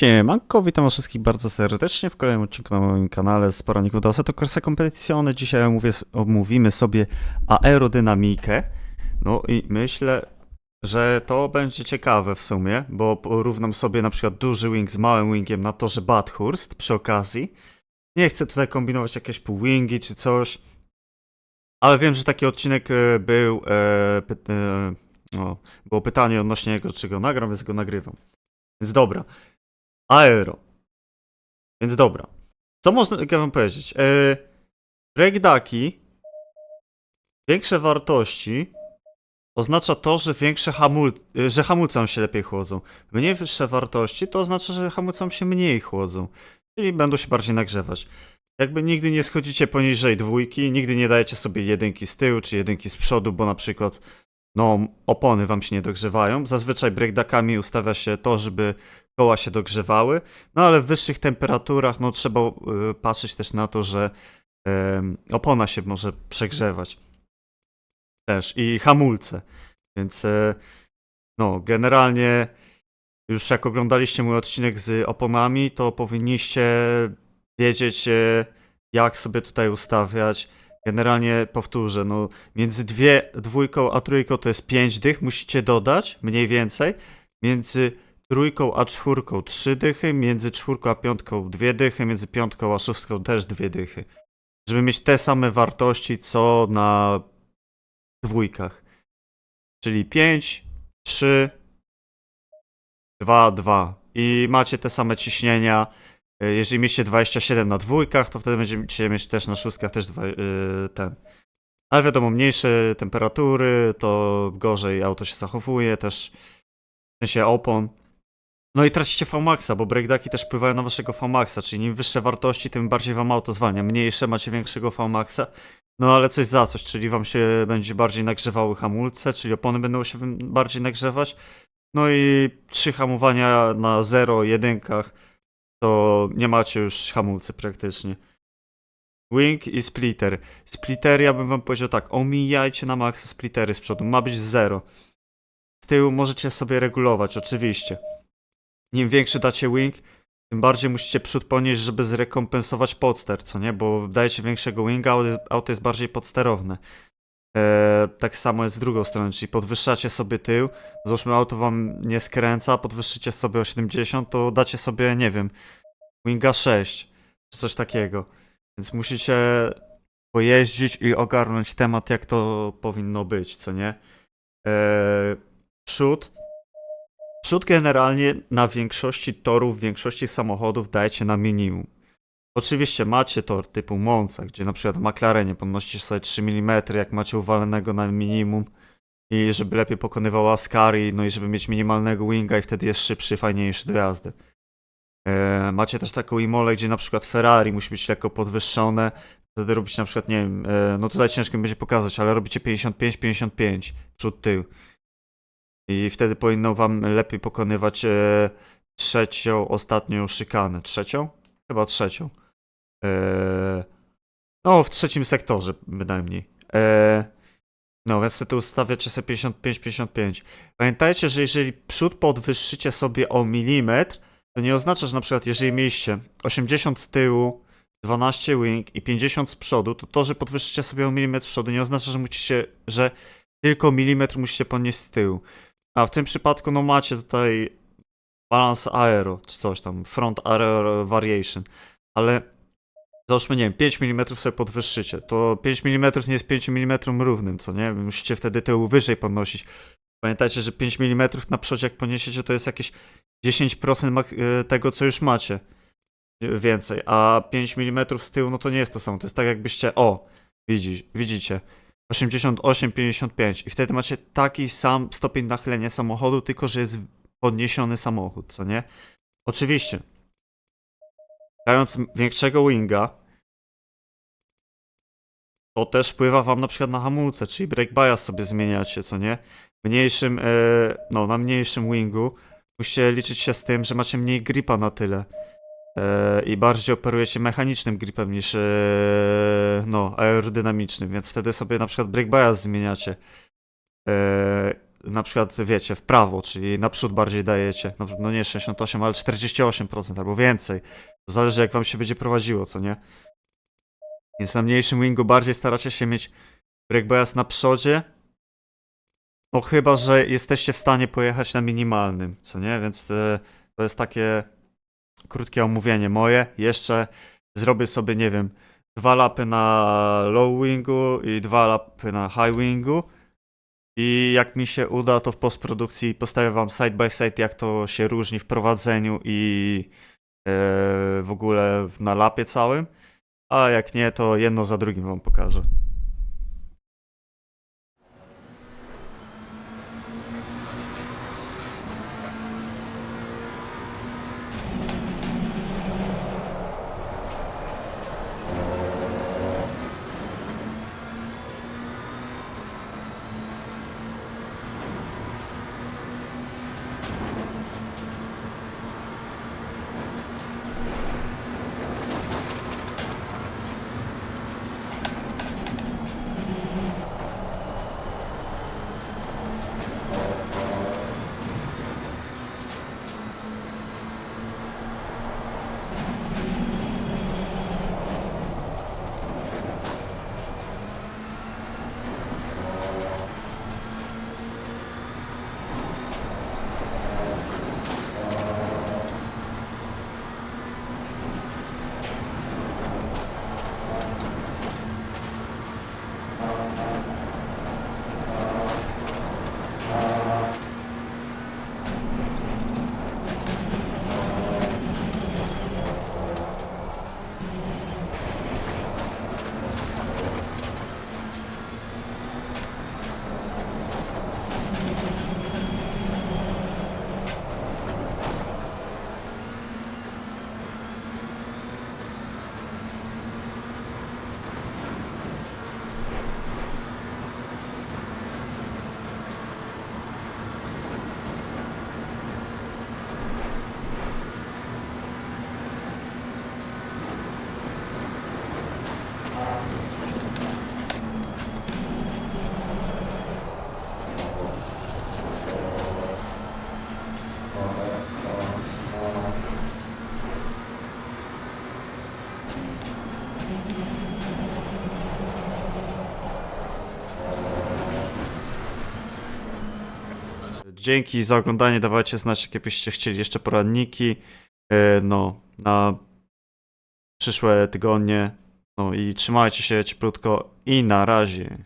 Siemanko, witam wszystkich bardzo serdecznie w kolejnym odcinku na moim kanale z poranników do Assetto Corsa Competizione. Dzisiaj omówię, omówimy sobie aerodynamikę. No i myślę, że to będzie ciekawe w sumie, bo porównam sobie na przykład duży wing z małym wingiem na torze Bathurst przy okazji. Nie chcę tutaj kombinować jakieś półwingi czy coś, ale wiem, że taki odcinek e, był, e, py, e, no, było pytanie odnośnie jego, czy go nagram, więc go nagrywam. Więc dobra. Aero. Więc dobra. Co można ja wam powiedzieć? Yy, breakdaki, większe wartości oznacza to, że większe hamul y, że hamulce wam się lepiej chłodzą. Mniej wyższe wartości to oznacza, że hamulce wam się mniej chłodzą. Czyli będą się bardziej nagrzewać. Jakby nigdy nie schodzicie poniżej dwójki, nigdy nie dajecie sobie jedynki z tyłu czy jedynki z przodu, bo na przykład no, opony wam się nie dogrzewają. Zazwyczaj breakdakami ustawia się to, żeby koła się dogrzewały, no ale w wyższych temperaturach no trzeba y, patrzeć też na to, że opona się może przegrzewać też i hamulce, więc y, no generalnie już jak oglądaliście mój odcinek z oponami, to powinniście wiedzieć y, jak sobie tutaj ustawiać. Generalnie powtórzę, no między dwie, dwójką a trójką to jest pięć dych, musicie dodać mniej więcej. Między trójką a czwórką trzy dychy, między czwórką a piątką dwie dychy, między piątką a szóstką też dwie dychy. Żeby mieć te same wartości co na dwójkach. Czyli 5, 3, 2, 2. I macie te same ciśnienia. E, Jeżeli mieliście 27 na dwójkach, to wtedy będziecie mieć też na szóstkach też dwa, yy, ten. Ale wiadomo, mniejsze temperatury, to gorzej auto się zachowuje, też w sensie opon. No i tracicie VMAXa, bo breakdaki też wpływają na waszego VMAXa, czyli im wyższe wartości, tym bardziej wam auto zwalnia. Mniejsze macie większego VMAXa, no ale coś za coś, czyli wam się będzie bardziej nagrzewały hamulce, czyli opony będą się bardziej nagrzewać. No i trzy hamowania na 0, jedynkach, to nie macie już hamulce praktycznie. Wing i splitter. Splitter, ja bym wam powiedział tak, omijajcie na maksa splittery z przodu, ma być 0. Z tyłu możecie sobie regulować, oczywiście. Im większy dacie wing, tym bardziej musicie przód ponieść, żeby zrekompensować podster, co nie? Bo dajecie większego winga, auto jest bardziej podsterowne. Eee, tak samo jest w drugą stronę, czyli podwyższacie sobie tył, załóżmy auto wam nie skręca, podwyższycie sobie o 70, to dacie sobie, nie wiem, winga 6, czy coś takiego. Więc musicie pojeździć i ogarnąć temat, jak to powinno być, co nie? Eee, przód Przód generalnie na większości torów, większości samochodów dajecie na minimum. Oczywiście macie tor typu Monza, gdzie na przykład w McLarenie podnosicie sobie 3 mm, jak macie uwalonego na minimum i żeby lepiej pokonywał Ascari, no i żeby mieć minimalnego winga i wtedy jest szybszy, fajniejszy do jazdy. E, macie też taką imolę, gdzie na przykład Ferrari musi być lekko podwyższone, wtedy robicie na przykład, nie wiem, e, no tutaj ciężko będzie pokazać, ale robicie 55-55 przód tył. I wtedy powinno wam lepiej pokonywać e, trzecią, ostatnią szykanę. Trzecią? Chyba trzecią. E, no, w trzecim sektorze bynajmniej. E, no, więc wtedy ustawiacie sobie 55-55. Pamiętajcie, że jeżeli przód podwyższycie sobie o milimetr, to nie oznacza, że na przykład jeżeli mieliście 80 z tyłu, 12 wing i 50 z przodu, to to, że podwyższycie sobie o milimetr z przodu nie oznacza, że musicie, że tylko milimetr musicie podnieść z tyłu. A w tym przypadku no macie tutaj balans aero, czy coś tam, front aero variation, ale załóżmy, nie wiem, 5 mm sobie podwyższycie, to 5 mm nie jest 5 mm równym, co nie? Musicie wtedy tył wyżej podnosić. Pamiętajcie, że 5 mm na przodzie jak poniesiecie, to jest jakieś 10% mak- e, tego, co już macie. Więcej, a 5 mm z tyłu, no to nie jest to samo. To jest tak jakbyście, o, widzi, widzicie, 88-55 i wtedy macie taki sam stopień nachylenia samochodu, tylko że jest podniesiony samochód, co nie? Oczywiście, dając większego winga, to też wpływa wam na przykład na hamulce, czyli brake bias sobie zmieniacie, co nie? Mniejszym, e, no na mniejszym wingu musicie liczyć się z tym, że macie mniej gripa na tyle. E, i bardziej operujecie mechanicznym gripem niż e, no, aerodynamicznym, więc wtedy sobie na przykład brake bias zmieniacie. E, na przykład, wiecie, w prawo, czyli naprzód bardziej dajecie, no, no nie 68, ale 48% albo więcej. Zależy jak wam się będzie prowadziło, co nie? Więc na mniejszym wingu bardziej staracie się mieć breakbias na przodzie, no chyba, że jesteście w stanie pojechać na minimalnym, co nie? Więc e, to jest takie krótkie omówienie moje. Jeszcze zrobię sobie, nie wiem, dwa lapy na low wingu i dwa lapy na high wingu. I jak mi się uda, to w postprodukcji postawię wam side by side, jak to się różni w prowadzeniu i e, w ogóle na lapie całym. A jak nie, to jedno za drugim wam pokażę. Dzięki za oglądanie. Dawajcie znać, jakie byście chcieli jeszcze poranniki. e, No, na przyszłe tygodnie. No i trzymajcie się cieplutko i na razie.